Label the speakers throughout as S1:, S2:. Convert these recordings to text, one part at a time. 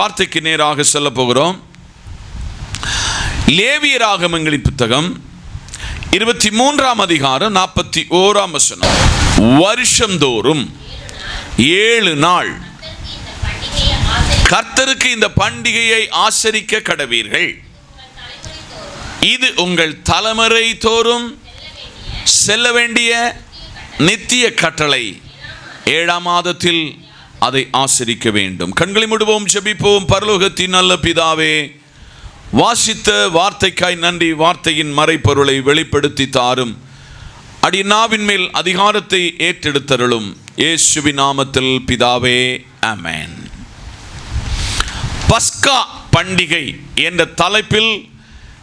S1: வார்த்தைக்கு நேராக சொல்ல போகிறோம். லேவியராகமங்களின் புத்தகம் இருபத்தி மூன்றாம் அதிகாரம் நாற்பத்தி ஓராம் வசனம். வருஷந்தோறும் ஏழு நாள் கர்த்தருக்கு இந்த பண்டிகையை ஆசரிக்க கடவீர்கள். இது உங்கள் தலைமுறை தோறும் செல்ல வேண்டிய நித்திய கட்டளை. ஏழாம் மாதத்தில் அதை ஆசரிக்க வேண்டும். கண்களை முடுவோம் ஜெபிப்போம். பரலோகத்தின் நல்ல பிதாவே வாசித்த வார்த்தைக்காய் நன்றி வார்த்தையின் மறைப்பொருளை வெளிப்படுத்தி தாரும். அடிநாவின் மேல் அதிகாரத்தை ஏற்றெடுத்தருளும். இயேசுவி நாமத்தில் பிதாவே அமேன் பஸ்கா பண்டிகை என்ற தலைப்பில்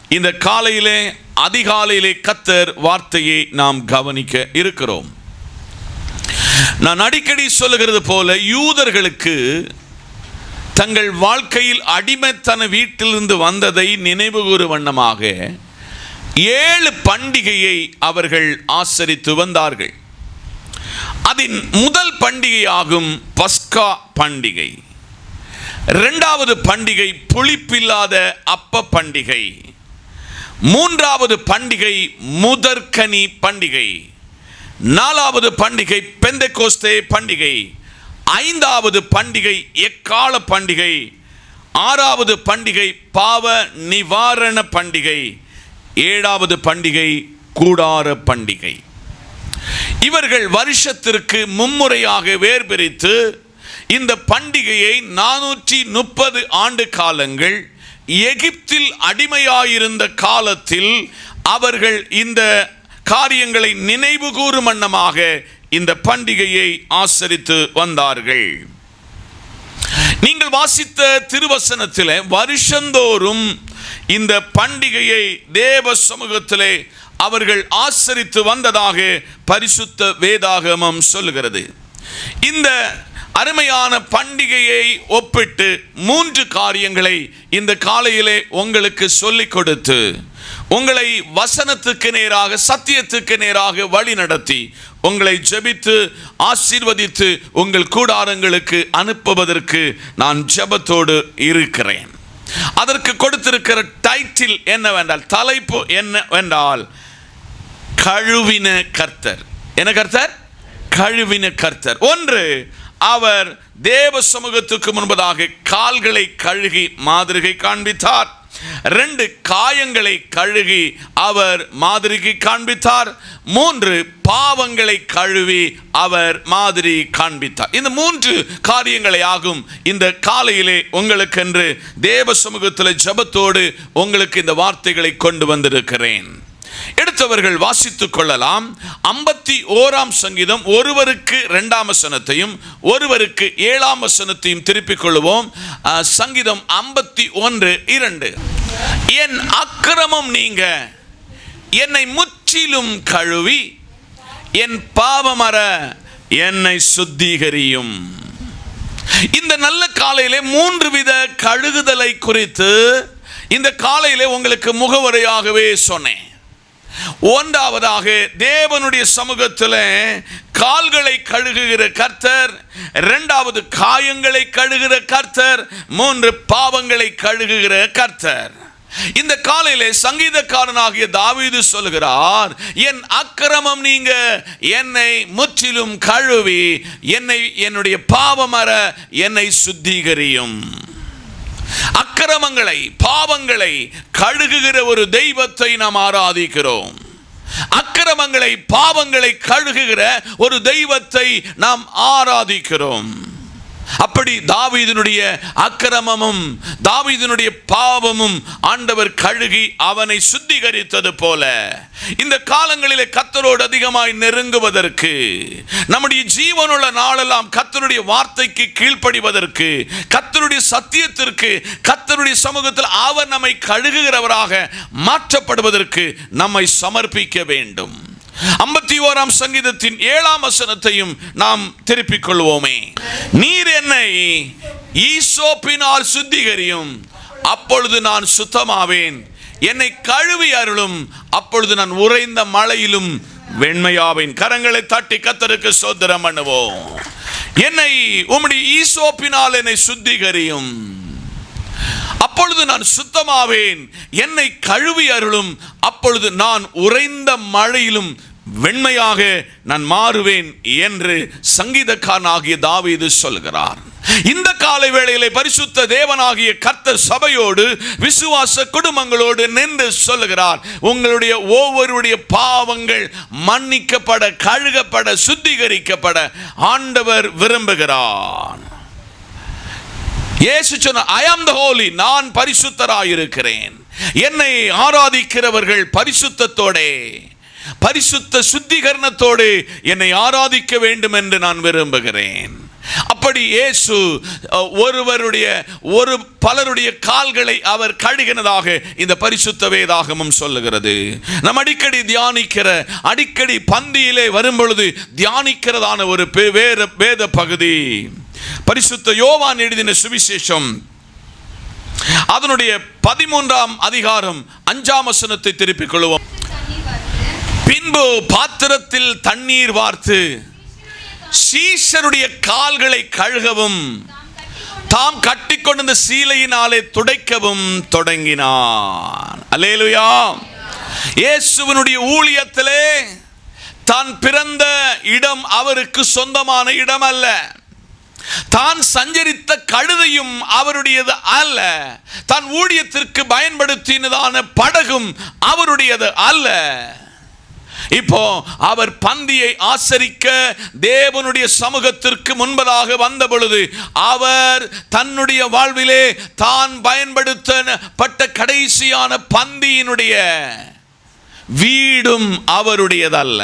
S1: இந்த காலையிலே அதிகாலையிலே கத்தர் வார்த்தையை நாம் கவனிக்க இருக்கிறோம். நான் அடிக்கடி சொல்லுகிறது போல யூதர்களுக்கு தங்கள் வாழ்க்கையில் அடிமைத்தன வீட்டிலிருந்து வந்ததை நினைவுகூறு வண்ணமாக ஏழு பண்டிகையை அவர்கள் ஆசரித்து வந்தார்கள். அதன் முதல் பண்டிகையாகும் பஸ்கா பண்டிகை. இரண்டாவது பண்டிகை புளிப்பில்லாத அப்ப பண்டிகை. மூன்றாவது பண்டிகை முதற்கனி பண்டிகை. நாலாவது பண்டிகை பெந்தகோஸ்தே பண்டிகை ஐந்தாவது பண்டிகை எக்கால பண்டிகை ஆறாவது பண்டிகை பாவ நிவாரண பண்டிகை ஏழாவது பண்டிகை கூடார பண்டிகை. இவர்கள் வருஷத்திற்கு மும்முறையாக வேர் பிரித்து இந்த பண்டிகையை நானூற்றி முப்பது ஆண்டு காலங்கள் எகிப்தில் அடிமையாயிருந்த காலத்தில் அவர்கள் இந்த காரியங்களை நினைவு கூறும் வண்ணமாக இந்த பண்டிகையை ஆசரித்து வந்தார்கள். நீங்கள் வாசித்த திருவசனத்தில் வருஷந்தோறும் இந்த பண்டிகையை தேவ சமூகத்திலே அவர்கள் ஆசரித்து வந்ததாக பரிசுத்த வேதாகமம் சொல்லுகிறது. இந்த அருமையான பண்டிகையை ஒப்பிட்டு மூன்று காரியங்களை இந்த காலையிலே உங்களுக்கு சொல்லிக் கொடுத்து உங்களை வசனத்துக்கு நேராக சத்தியத்துக்கு நேராக வழி நடத்தி உங்களை ஜெபித்து ஆசீர்வதித்து உங்கள் கூடாரங்களுக்கு அனுப்புவதற்கு நான் ஜெபத்தோடு இருக்கிறேன். அதற்கு கொடுத்திருக்கிற டைட்டில் என்னவென்றால் தலைப்பு என்னவென்றால் கழுவின கர்த்தர். என்ன கர்த்தர்? கழுவின கர்த்தர். ஒன்று அவர் தேவ சமூகத்துக்கு முன்பதாக கால்களை கழுகி மாதிரிகை காண்பித்தார். ரெண்டு காயங்களை கழுகி அவர் மாதிரிக்கு காண்பித்தார். மூன்று பாவங்களை கழுவி அவர் மாதிரி காண்பித்தார். இந்த மூன்று காரியங்களை ஆகும் இந்த காலையிலே உங்களுக்கென்று தேவ சமூகத்தில் ஜபத்தோடு உங்களுக்கு இந்த வார்த்தைகளை கொண்டு வந்திருக்கிறேன். எடுத்தவர்கள் வாசித்துக் கொள்ளலாம். ஐம்பத்தி ஓராம் சங்கீதம் ஒருவருக்கு ரெண்டாம் வசனத்தையும் ஒருவருக்கு ஏழாம் வசனத்தையும் திருப்பிக் கொள்வோம் அஹ், சங்கீதம் ஐம்பத்தி ஒன்று இரண்டு. என் அக்கிரமம் நீங்க என்னை முற்றிலும் கழுவி என் பாவமர என்னை சுத்திகரியும். இந்த நல்ல காலையிலே மூன்று வித கழுகுதலை குறித்து இந்த காலையிலே உங்களுக்கு முகவரையாகவே சொன்னேன். ஒன்றாவதாக தேவனுடைய சமூகத்தில் கால்களை கழுகுகிற கர்த்தர் இரண்டாவது காயங்களை கழுகுகிற கர்த்தர் மூன்று பாவங்களை கழுகுகிற கர்த்தர். இந்த காலையிலே சங்கீதக்காரனாகிய தாவீது சொல்கிறார் என் அக்கிரமம் நீங்க என்னை முற்றிலும் கழுவி என்னை என்னுடைய பாவமர என்னை சுத்திகரியும். அக்கிரமங்களை பாவங்களை கழுகுகிற ஒரு தெய்வத்தை நாம் ஆராதிக்கிறோம். அக்கிரமங்களை பாவங்களை கழுகுகிற ஒரு தெய்வத்தை நாம் ஆராதிக்கிறோம். அப்படி தாவீதினுடைய அக்கிரமமும் தாவீதனுடைய பாவமும் ஆண்டவர் கழுகி அவனை சுத்திகரித்தது போல. இந்த காலங்களிலே கத்தரோடு அதிகமாய் நெருங்குவதற்கு நம்முடைய ஜீவனுள்ள நாளெல்லாம் கத்தருடைய வார்த்தைக்கு கீழ்ப்படிவதற்கு கத்தருடைய சத்தியத்திற்கு கத்தருடைய சமூகத்தில் அவர் நம்மை கழுகுகிறவராக மாற்றப்படுவதற்கு நம்மை சமர்ப்பிக்க வேண்டும். ஐம்பத்தி ஓராம் சங்கீதத்தின் ஏழாம் வசனத்தையும் நாம் திருப்பிக் கொள்வோமே. நீர் என்னை ஈசோப்பினால் சுத்திகரியும் அப்பொழுது நான் சுத்தமாவேன். என்னை கழுவி அருளும் அப்பொழுது நான் உறைந்த மழையிலும் வெண்மையாவேன். கரங்களை தட்டி கத்தருக்கு சோதரம் பண்ணுவோம். என்னை உம்முடைய ஈசோப்பினால் என்னை சுத்திகரியும். அப்பொழுது நான் சுத்தமாவேன். என்னை கழுவி அருளும் அப்பொழுது நான் உறைந்த மழையிலும் வெண்மையாக நான் மாறுவேன் என்று சங்கீதக்காரனாகிய தாவீது சொல்கிறார். இந்த காலை வேளையிலே பரிசுத்த தேவனாகிய கர்த்த சபையோடு விசுவாச குடும்பங்களோடு நின்று சொல்லுகிறார். உங்களுடைய ஒவ்வொருடைய பாவங்கள் மன்னிக்கப்பட கழுகப்பட சுத்திகரிக்கப்பட ஆண்டவர் விரும்புகிறார். இயேசு சொன்ன ஐ ஆம் த ஹோலி நான் பரிசுத்தராயிருக்கிறேன். என்னை ஆராதிக்கிறவர்கள் பரிசுத்தத்தோடே பரிசுத்த சுத்திகரணத்தோடு என்னை ஆராதிக்க வேண்டும் என்று நான் விரும்புகிறேன். அப்படி இயேசு ஒருவருடைய ஒரு பலருடைய கால்களை அவர் கழுகினதாக இந்த பரிசுத்த வேதாகமும் சொல்லுகிறது. நம் அடிக்கடி தியானிக்கிற அடிக்கடி பந்தியிலே வரும்பொழுது தியானிக்கிறதான ஒரு பே- வேத பகுதி பரிசுத்த யோவான் எழுதின சுவிசேஷம் அதனுடைய பதிமூன்றாம் அதிகாரம் அஞ்சாம் வசனத்தை திருப்பிக் கொள்வோம். பின்பு பாத்திரத்தில் தண்ணீர் வார்த்து சீஷருடைய கால்களை கழுகவும் தாம் கட்டிக்கொண்டிருந்த சீலையினாலே துடைக்கவும் தொடங்கினான். அல்லேலுயா. இயேசுவனுடைய ஊழியத்திலே தான் பிறந்த இடம் அவருக்கு சொந்தமான இடம் அல்ல தான் சஞ்சரித்த கழுதையும் அவருடையது அல்ல. தான் ஊழியத்திற்கு பயன்படுத்தினதான படகும் அவருடையது அல்ல. இப்போ அவர் பந்தியை ஆசரிக்க தேவனுடைய சமூகத்திற்கு முன்பதாக வந்த பொழுது அவர் தன்னுடைய வாழ்விலே தான் பயன்படுத்தப்பட்ட கடைசியான பந்தியினுடைய வீடும் அவருடையதல்ல.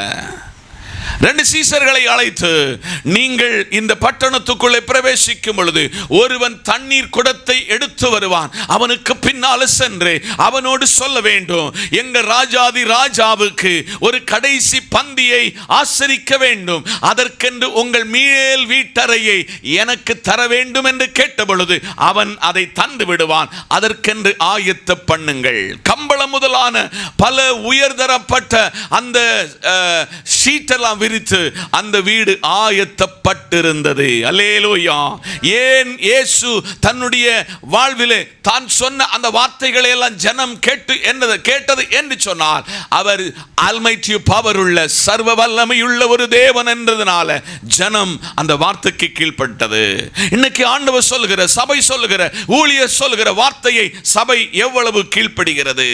S1: ரெண்டு சீசர்களை அழைத்து நீங்கள் இந்த பட்டணத்துக்குள்ளே பிரவேசிக்கும் பொழுது ஒருவன் தண்ணீர் குடத்தை எடுத்து வருவான். அவனுக்கு பின்னால சென்று அவனோடு சொல்ல வேண்டும். எங்க ராஜாதி ராஜாவுக்கு ஒரு கடைசி பந்தியை ஆசரிக்க வேண்டும். அதற்கென்று உங்கள் மேல் வீட்டறையை எனக்கு தர வேண்டும் என்று கேட்ட பொழுது அவன் அதை தந்து விடுவான். அதற்கென்று ஆயத்த பண்ணுங்கள். கம்பளம் முதலான பல உயர்தரப்பட்ட அந்த ஷீட்டெல்லாம் விரித்து அந்த வீடு ஆயத்தப்பட்டிருந்தது. அல்லேலூயா. ஏன் இயேசு தன்னுடைய வாழ்விலே தான் சொன்ன அந்த வார்த்தைகளை எல்லாம் ஜனம் கேட்டு என்னது கேட்டது என்று சொன்னால் அவர் அல்மைட்டி பவர் உள்ள சர்வ வல்லமையுள்ள ஒரு தேவன் என்றதுனால ஜனம் அந்த வார்த்தைக்கு கீழ்பட்டது இன்னைக்கு ஆண்டவர் சொல்லுகிற சபை சொல்லுகிற ஊழியர் சொல்லுகிற வார்த்தையை சபை எவ்வளவு கீழ்ப்படுகிறது?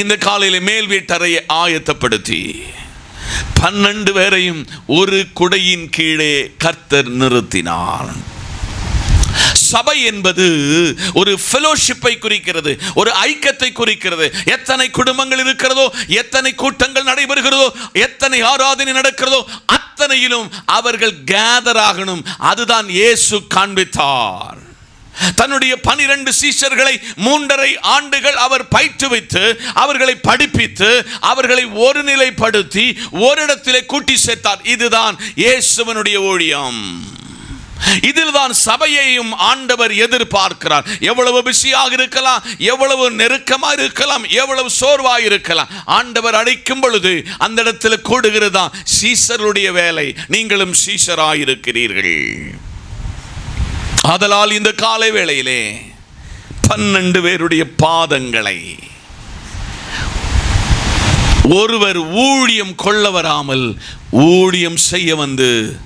S1: இந்த காலையில் மேல் வீட்டறையை ஆயத்தப்படுத்தி. பன்னெண்டு பேரையும் ஒரு குடையின் கீழே கர்த்தர் நிறுத்தினார். சபை என்பது ஒரு ஃபெலோஷிப்பை குறிக்கிறது ஒரு ஐக்கியத்தை குறிக்கிறது. எத்தனை குடும்பங்கள் இருக்கிறதோ எத்தனை கூட்டங்கள் நடைபெறுகிறதோ எத்தனை ஆராதனை நடக்கிறதோ அத்தனையிலும் அவர்கள் கேதர் ஆகணும். அதுதான் இயேசு காண்பித்தார். தன்னுடைய பனிரெண்டு சீஷர்களை மூன்றரை ஆண்டுகள் அவர் பயிற்றுவித்து அவர்களை படிப்பித்து அவர்களை ஒருநிலைப்படுத்தி ஓரிடத்திலே கூட்டி சேர்த்தார். இதுதான் இயேசுவனுடைய ஊழியம். இதில் தான் சபையையும் ஆண்டவர் எதிர்பார்க்கிறார். எவ்வளவு பிஸியாக இருக்கலாம் எவ்வளவு நெருக்கமாக இருக்கலாம் எவ்வளவு சோர்வாக இருக்கலாம். ஆண்டவர் அழைக்கும் பொழுது அந்த இடத்துல கூடுகிறதா? சீசருடைய வேலை. நீங்களும் சீசராக இருக்கிறீர்கள் ஆதலால் இந்த காலை வேளையிலே பன்னெண்டு பேருடைய பாதங்களை ஒருவர் ஊழியம் கொள்ள வராமல் ஊழியம் செய்ய வந்து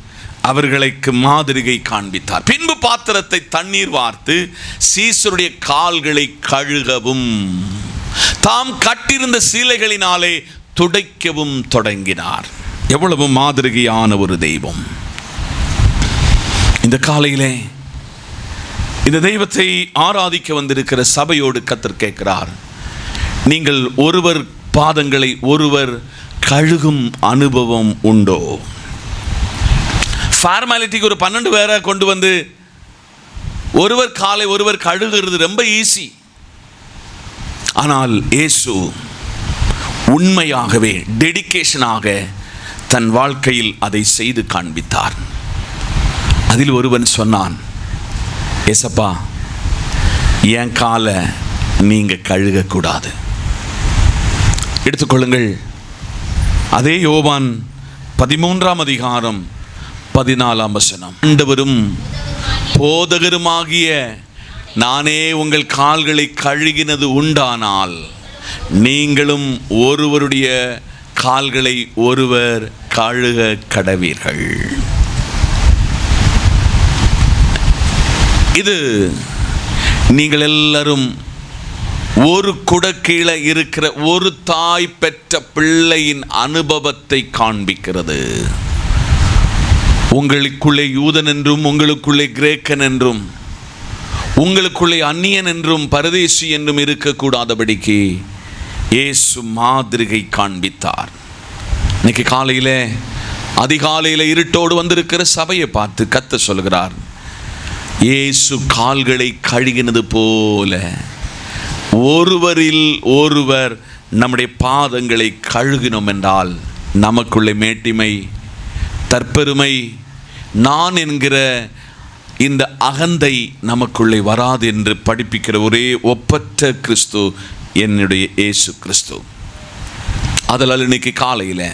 S1: அவர்களுக்கு மாதிரிகை காண்பித்தார். பின்பு பாத்திரத்தை தண்ணீர் வார்த்து சீசருடைய கால்களை கழுகவும் தாம் கட்டியிருந்த சீலைகளினாலே துடைக்கவும் தொடங்கினார். எவ்வளவு மாதிரிகையான ஒரு தெய்வம். இந்த காலையிலே இந்த தெய்வத்தை ஆராதிக்க வந்திருக்கிற சபையோடு கத்தர் கேட்கிறார். நீங்கள் ஒருவர் பாதங்களை ஒருவர் கழுகும் அனுபவம் உண்டோ? ஃபார்மாலிட்டிக்கு ஒரு பன்னெண்டு பேரை கொண்டு வந்து ஒருவர் காலை ஒருவர் கழுகுறது ரொம்ப ஈஸி ஆனால் இயேசு உண்மையாகவே டெடிகேஷனாக தன் வாழ்க்கையில் அதை செய்து காண்பித்தார். அதில் ஒருவன் சொன்னான் ஏசப்பா என் காலை நீங்கள் கழுகக்கூடாது. எடுத்துக்கொள்ளுங்கள். அதே யோவான் பதிமூன்றாம் அதிகாரம் பதினாலாம் வசனம். ஆண்டவரும் போதகருமாகிய நானே உங்கள் கால்களை கழுகினது உண்டானால் நீங்களும் ஒருவருடைய கால்களை ஒருவர் கழுக கடவீர்கள். இது நீங்கள் எல்லாரும் ஒரு குடக்கீழே இருக்கிற ஒரு தாய் பெற்ற பிள்ளையின் அனுபவத்தை காண்பிக்கிறது. உங்களுக்குள்ளே யூதன் என்றும் உங்களுக்குள்ளே கிரேக்கன் என்றும் உங்களுக்குள்ளே அந்நியன் என்றும் பரதேசி என்றும் இருக்கக்கூடாதபடிக்கு இயேசு மாதிரிகை காண்பித்தார். இன்னைக்கு காலையில் அதிகாலையில் இருட்டோடு வந்திருக்கிற சபையை பார்த்து கத்த சொல்கிறார். இயேசு கால்களை கழுகினது போல. ஒருவரில் ஒருவர் நம்முடைய பாதங்களை கழுகினோம் என்றால் நமக்குள்ளே மேட்டிமை தற்பெருமை நான் என்கிற இந்த அகந்தை நமக்குள்ளே வராது என்று படிப்பிக்கிற ஒரே ஒப்பற்ற கிறிஸ்து என்னுடைய இயேசு கிறிஸ்து. அதனால் இன்னைக்கு காலையில்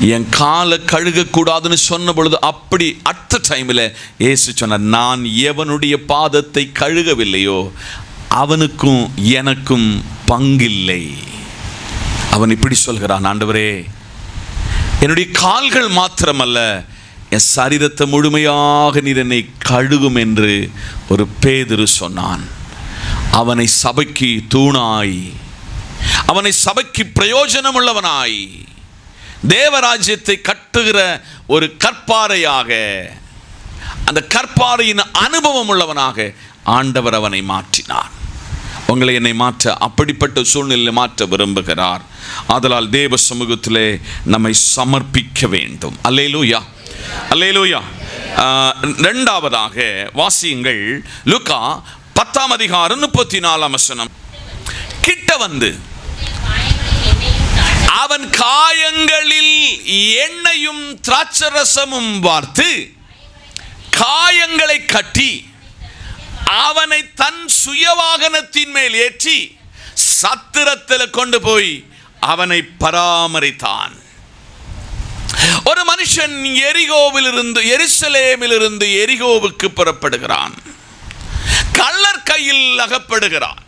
S1: என் காலை கழுகக்கூடாதுன்னு சொன்ன பொழுது அப்படி அடுத்த டைமில் ஏசு சொன்னார் நான் எவனுடைய பாதத்தை கழுகவில்லையோ அவனுக்கும் எனக்கும் பங்கில்லை. அவன் இப்படி சொல்கிறான் ஆண்டவரே என்னுடைய கால்கள் மாத்திரமல்ல என் சரீரத்தை முழுமையாக நீர் என்னை கழுகும் என்று ஒரு பேதிரு சொன்னான். அவனை சபைக்கு தூணாய் அவனை சபைக்கு பிரயோஜனமுள்ளவனாய் தேவராஜ்யத்தை கட்டுகிற ஒரு கற்பாறையாக அந்த கற்பாறையின் அனுபவம் உள்ளவனாக ஆண்டவர் அவனை மாற்றினார். உங்களை என்னை மாற்ற அப்படிப்பட்ட சூழ்நிலையில் மாற்ற விரும்புகிறார். ஆதலால் தேவ சமூகத்திலே நம்மை சமர்ப்பிக்க வேண்டும். அல்லேலூயா. அல்லேலூயா. ஆஹ், ரெண்டாவதாக வாசியுங்கள். லுக்கா பத்தாம் அதிகாரம் முப்பத்தி நாலாம் வசனம். கிட்ட வந்து அவன் காயங்களில் எண்ணெயும் திராட்சரசமும் வார்த்து காயங்களை கட்டி அவனை தன் சுயவாகனத்தின் மேல் ஏற்றி சத்திரத்தில் கொண்டு போய் அவனை பராமரித்தான். ஒரு மனுஷன் எரிகோவில் இருந்து இருந்து எரிகோவுக்கு புறப்படுகிறான். கள்ளர் கையில் அகப்படுகிறான்.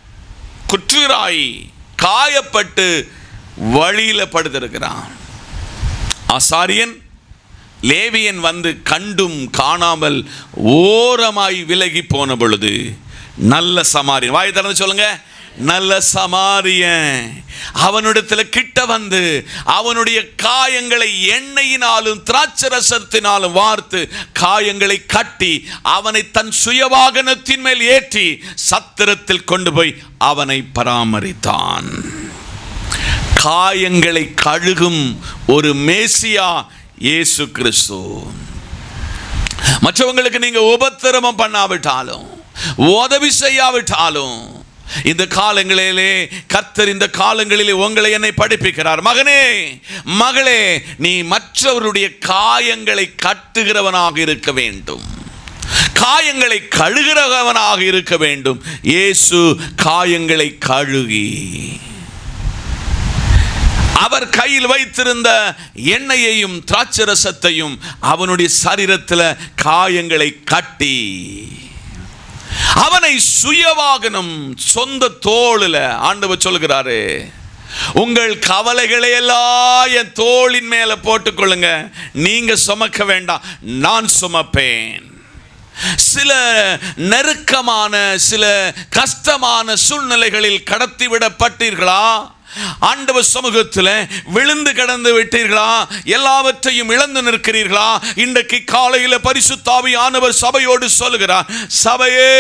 S1: குற்றுராய் காயப்பட்டு வழியில படுத்திருக்கிறான். ஆசாரியன் லேவியன் வந்து கண்டும் காணாமல் ஓரமாய் விலகி போன பொழுது நல்ல சமாரியன் வாய் திறந்து சொல்லுங்க நல்ல சமாரியன். அவனிடத்தில் கிட்ட வந்து அவனுடைய காயங்களை எண்ணெயினாலும் திராட்சரசத்தினாலும் வார்த்து காயங்களை கட்டி அவனை தன் சுயவாகனத்தின் மேல் ஏற்றி சத்திரத்தில் கொண்டு போய் அவனை பராமரித்தான். காயங்களை கழுகும் ஒரு மேசியா இயேசு கிறிஸ்து. மற்றவங்களுக்கு நீங்க உபத்திரமம் பண்ணாவிட்டாலும் உதவி செய்யாவிட்டாலும் இந்த காலங்களிலே கர்த்தர் இந்த காலங்களிலே உங்களை என்னை படிப்பிக்கிறார். மகனே மகளே நீ மற்றவருடைய காயங்களை கட்டுகிறவனாக இருக்க வேண்டும். காயங்களை கழுகிறவனாக இருக்க வேண்டும். இயேசு காயங்களை கழுகி. அவர் கையில் வைத்திருந்த எண்ணெயையும் திராட்சரசத்தையும் அவனுடைய சரீரத்தில் காயங்களை கட்டி அவனை சுயவாகனம் சொந்த தோளில் ஆண்டவர் சொல்கிறாரு உங்கள் கவலைகளை எல்லாம் என் தோளின் மேல போட்டுக்கொள்ளுங்க. நீங்க சுமக்க வேண்டாம் நான் சுமப்பேன். சில நெருக்கமான சில கஷ்டமான சூழ்நிலைகளில் கடத்திவிடப்பட்டீர்களா? ஆண்டவர் சமூகத்தில் விழுந்து கடந்து விட்டீர்களா? எல்லாவற்றையும் இழந்து நிற்கிறீர்களா? இன்றைக்கு காலையில் பரிசுத்தாவி ஆனவர் சபையோடு சொல்லுகிறார் சபையே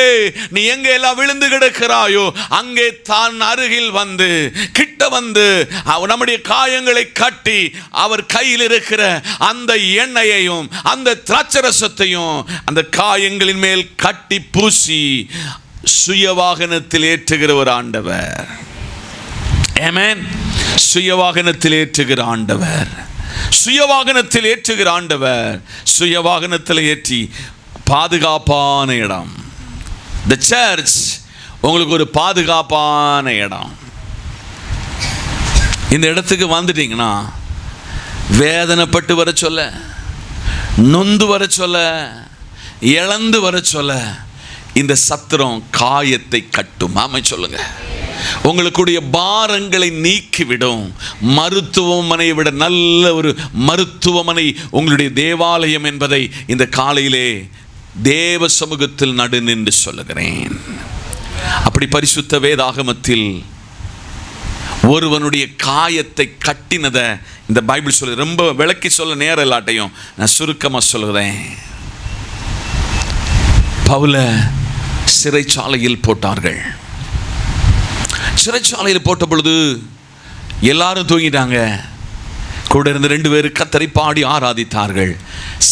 S1: நீ எங்கே எல்லாம் விழுந்து கிடக்கிறாயோ அங்கே தான் அருகில் வந்து கிட்ட வந்து அவ- நம்முடைய காயங்களை கட்டி அவர் கையில் இருக்கிற அந்த எண்ணெயையும் அந்த திராட்சரசத்தையும் அந்த காயங்களின் மேல் கட்டி பூசி சுய வாகனத்தில் ஏற்றுகிற ஒரு ஆண்டவர். ஏமேன் சுய வாகனத்தில் ஏற்றுகிற ஆண்டவர். சுய வாகனத்தில் ஏற்றுகிற ஆண்டவர். சுய வாகனத்தில் ஏற்றி பாதுகாப்பான இடம். த சர்ச் உங்களுக்கு ஒரு பாதுகாப்பான இடம். இந்த இடத்துக்கு வந்துட்டீங்கன்னா வேதனைப்பட்டு வர சொல்ல நொந்து வர சொல்ல இழந்து வர சொல்ல இந்த சத்திரம் காயத்தை கட்டும். ஆமை சொல்லுங்கள் உங்களுக்குடைய பாரங்களை நீக்கிவிடும். மருத்துவமனை விட நல்ல ஒரு மருத்துவமனை உங்களுடைய தேவாலயம் என்பதை இந்த காலையிலே தேவ சமூகத்தில் நடு நின்று சொல்லுகிறேன். அப்படி பரிசுத்த வேதாகமத்தில் ஒருவனுடைய காயத்தை கட்டினதை இந்த பைபிள் சொல்லு ரொம்ப விளக்கி சொல்ல நேரம் இல்லாட்டையும் நான் சுருக்கமாக சொல்லுகிறேன். பவுல சிறைச்சாலையில் போட்டார்கள். சிறைச்சாலையில் போட்ட பொழுது எல்லாரும் தூங்கிட்டாங்க. கூட இருந்த ரெண்டு பேர் கத்தரை பாடி ஆராதித்தார்கள்.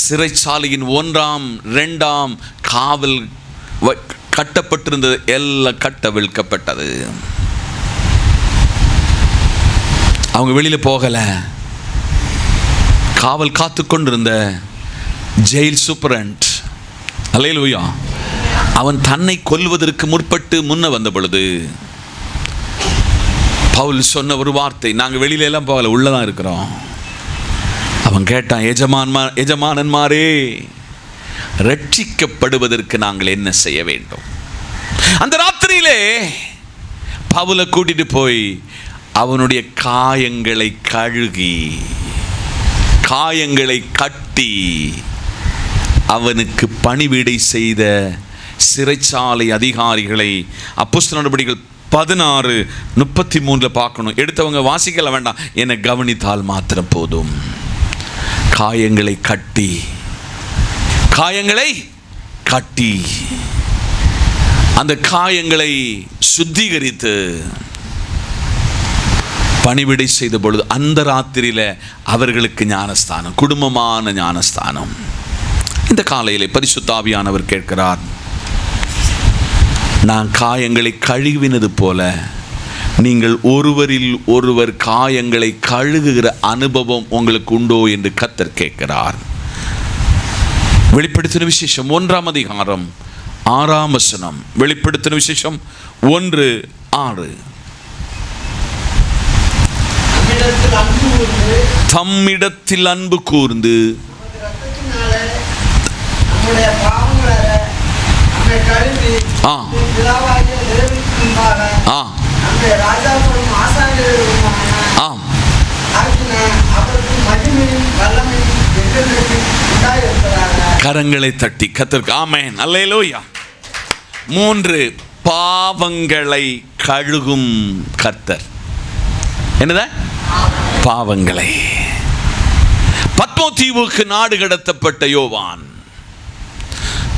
S1: சிறைச்சாலையின் ஒன்றாம் ரெண்டாம் காவல் வ- கட்டப்பட்டிருந்தது. எல்லாம் கட்ட விழுக்கப்பட்டது. அவங்க வெளியில் போகலை. காவல் காத்து கொண்டிருந்த ஜெயில் சூப்பரண்ட். அலையலூயா அவன் தன்னை கொல்வதற்கு முற்பட்டு முன்ன வந்த பொழுது பவுல் சொன்ன ஒரு வார்த்தை நாங்கள் வெளியில எல்லாம் போகல உள்ளதான் இருக்கிறோம். அவன் கேட்டான் எஜமான்மா எஜமானன்மாரே ரட்சிக்கப்படுவதற்கு நாங்கள் என்ன செய்ய வேண்டும்? அந்த ராத்திரியிலே பவுலை கூட்டிட்டு போய் அவனுடைய காயங்களை கழுகி காயங்களை கட்டி அவனுக்கு பணிவிடை செய்த சிறைச்சாலை அதிகாரிகளை அப்போஸ்தலர் நடவடிக்கைகள் பதினாறு முப்பத்தி மூணில் பார்க்கணும். எடுத்தவங்க வாசிக்கல வேண்டாம். என்னை கவனித்தால் மாத்திரம் போதும். காயங்களை கட்டி. காயங்களை கட்டி. அந்த காயங்களை சுத்திகரித்து பணிவிடை செய்த பொழுது அந்த ராத்திரியில் அவர்களுக்கு ஞானஸ்தானம் குடும்பமான ஞானஸ்தானம். இந்த காலையில் பரிசுத்தாவியானவர் கேட்கிறார். நான் காயங்களை கழுவினது போல நீங்கள் ஒருவரில் ஒருவர் காயங்களை கழுகுகிற அனுபவம் உங்களுக்கு உண்டோ என்று கத்தர் கேட்கிறார். வெளிப்படுத்தின விசேஷம் ஒன்றாம் அதிகாரம் ஆறாம் வசனம். வெளிப்படுத்தின விசேஷம் ஒன்று ஆறு. தம்மிடத்தில் அன்பு கூர்ந்து
S2: நமது ரத்தத்தினால நம்முடைய பாவங்களை நம்மை கழுவி
S1: ஆ. ஆ. ஆம் கரங்களை தட்டி கத்திற்கு ஆமேன். அல்லையிலோயா மூன்று பாவங்களை கழுகும் கத்தர் என்னதா? பாவங்களை. பத்மோ தீவுக்கு நாடு கடத்தப்பட்ட யோவான்.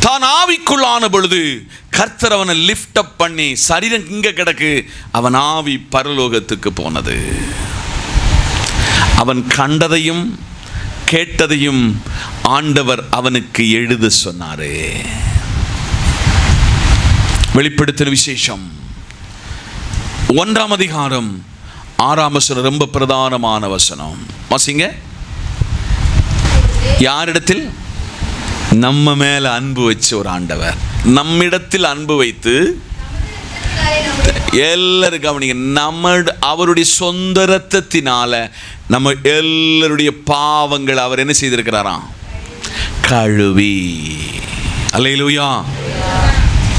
S1: தான் ஆவிக்குள்ளான பொழுது கர்த்தர் அவனை லிஃப்ட் அப் பண்ணி சரீரம் இங்க கிடக்கு. அவன் ஆவி பரலோகத்துக்கு போனது. அவன் கண்டதையும் கேட்டதையும் ஆண்டவர் அவனுக்கு எழுத சொன்னாரு. வெளிப்படுத்தின விசேஷம். ஒன்றாம் அதிகாரம் ஆறாம் வசனம் ரொம்ப பிரதானமான வசனம். வாசிங்க. யாரிடத்தில்? நம்ம மேல அன்பு வச்ச ஒரு ஆண்டவர். நம்மிடத்தில் அன்பு வைத்து எல்லாரும் கவனிங்க நம்ம அவருடைய சொந்த ரத்தத்தினால நம்ம எல்லாருடைய பாவங்கள் அவர் என்ன செய்திருக்கிறாராம்? கழுவி. அலையிலுயா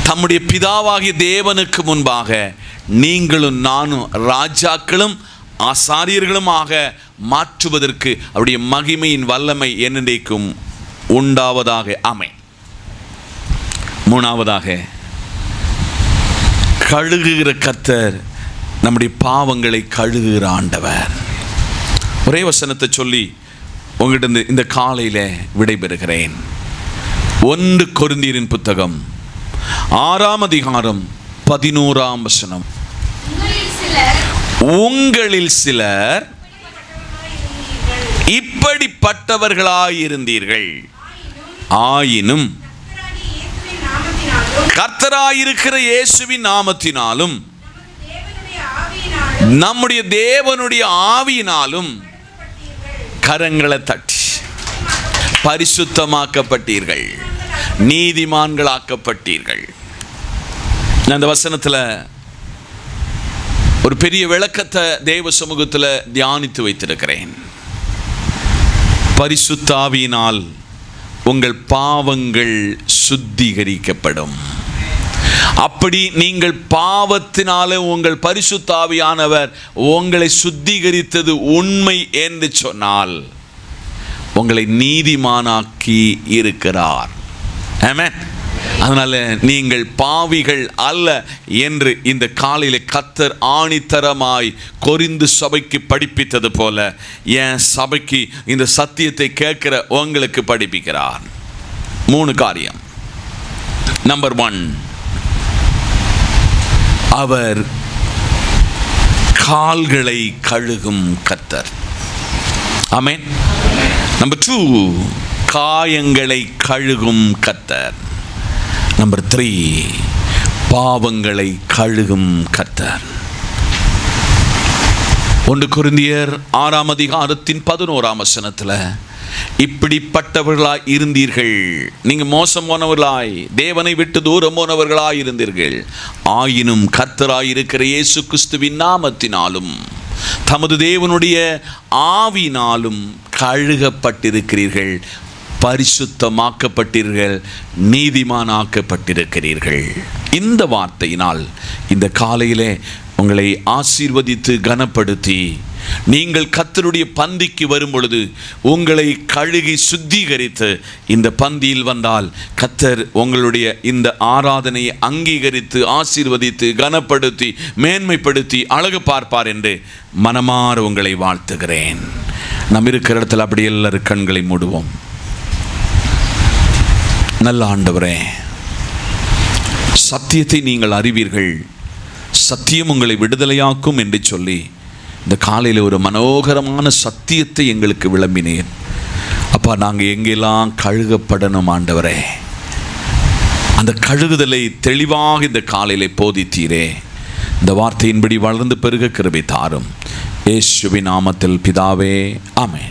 S1: தம்முடைய பிதாவாகிய தேவனுக்கு முன்பாக நீங்களும் நானும் ராஜாக்களும் ஆசாரியர்களுமாக மாற்றுவதற்கு அவருடைய மகிமையின் வல்லமை என்னென்றைக்கும் உண்டாவதாக அமை மூணாவதாக கழுகுகிற கத்தர் நம்முடைய பாவங்களை கழுகுகிற ஆண்டவர். ஒரே வசனத்தை சொல்லி உங்கள்கிட்ட இந்த- இந்த விடைபெறுகிறேன். ஒன்று கொருந்தீரின் புத்தகம் ஆறாம் அதிகாரம் பதினோராம் வசனம்.
S3: உங்களில் சிலர் இப்படிப்பட்டவர்களாயிருந்தீர்கள்.
S1: ஆயினும் கர்த்தராயிருக்கிற இயேசுவின் நாமத்தினாலும் நம்முடைய தேவனுடைய ஆவியினாலும் கரங்களை தட்டி பரிசுத்தமாக்கப்பட்டீர்கள். நீதிமான்களாக்கப்பட்டீர்கள். நான் இந்த வசனத்தில் ஒரு பெரிய விளக்கத்தை தேவ சமூகத்தில் தியானித்து வைத்திருக்கிறேன். பரிசுத்தாவியினால் உங்கள் பாவங்கள் சுத்திகரிக்கப்படும். அப்படி நீங்கள் பாவத்தினாலே உங்கள் பரிசுத்தாவியானவர் உங்களை சுத்திகரித்தது உண்மை என்று சொன்னால் உங்களை நீதிமானாக்கி இருக்கிறார். ஆமென் அதனால் நீங்கள் பாவிகள் அல்ல என்று இந்த காலையில் கத்தர் ஆணித்தரமாய் கொரிந்து சபைக்கு படிப்பித்தது போல என் சபைக்கு இந்த சத்தியத்தை கேட்கிற உங்களுக்கு படிப்பிக்கிறார். மூணு காரியம். நம்பர் ஒன் அவர் கால்களை கழுகும் கத்தர். ஆமேன் நம்பர் டூ காயங்களை கழுகும் கத்தர். நம்பர் த்ரீ பாவங்களை கழுகும் கத்தர் ஒன்று குருந்தியர் ஆறாம் அதிகாரத்தின் பதினோராம் வசனத்தில் இப்படிப்பட்டவர்களாய் இருந்தீர்கள். நீங்க மோசம் போனவர்களாய் தேவனை விட்டு தூரம் போனவர்களாய் இருந்தீர்கள். ஆயினும் கர்த்தராய் இருக்கிற இயேசு கிறிஸ்துவின் நாமத்தினாலும் தமது தேவனுடைய ஆவினாலும் கழுகப்பட்டிருக்கிறீர்கள். பரிசுத்தமாக்கப்பட்டீர்கள் நீதிமானாக்கப்பட்டிருக்கிறீர்கள். இந்த வார்த்தையினால் இந்த காலையிலே உங்களை ஆசீர்வதித்து கனப்படுத்தி நீங்கள் கத்தருடைய பந்திக்கு வரும் பொழுது உங்களை கழுகி சுத்திகரித்து இந்த பந்தியில் வந்தால் கத்தர் உங்களுடைய இந்த ஆராதனையை அங்கீகரித்து ஆசீர்வதித்து கனப்படுத்தி மேன்மைப்படுத்தி அழகு பார்ப்பார் என்று மனமாற உங்களை வாழ்த்துகிறேன். நம் இருக்கிற இடத்துல அப்படி எல்லாரும் கண்களை மூடுவோம். நல்ல ஆண்டவரே சத்தியத்தை நீங்கள் அறிவீர்கள். சத்தியம் உங்களை விடுதலையாக்கும் என்று சொல்லி இந்த காலையில் ஒரு மனோகரமான சத்தியத்தை எங்களுக்கு விளம்பினேன் அப்பா நாங்கள் எங்கெல்லாம் கழுகப்படணும் ஆண்டவரே அந்த கழுகுதலை தெளிவாக இந்த காலையிலே போதித்தீரே. இந்த வார்த்தையின்படி வளர்ந்து பெருக கிருபை தாரும். இயேசுவின் நாமத்தில் பிதாவே ஆமே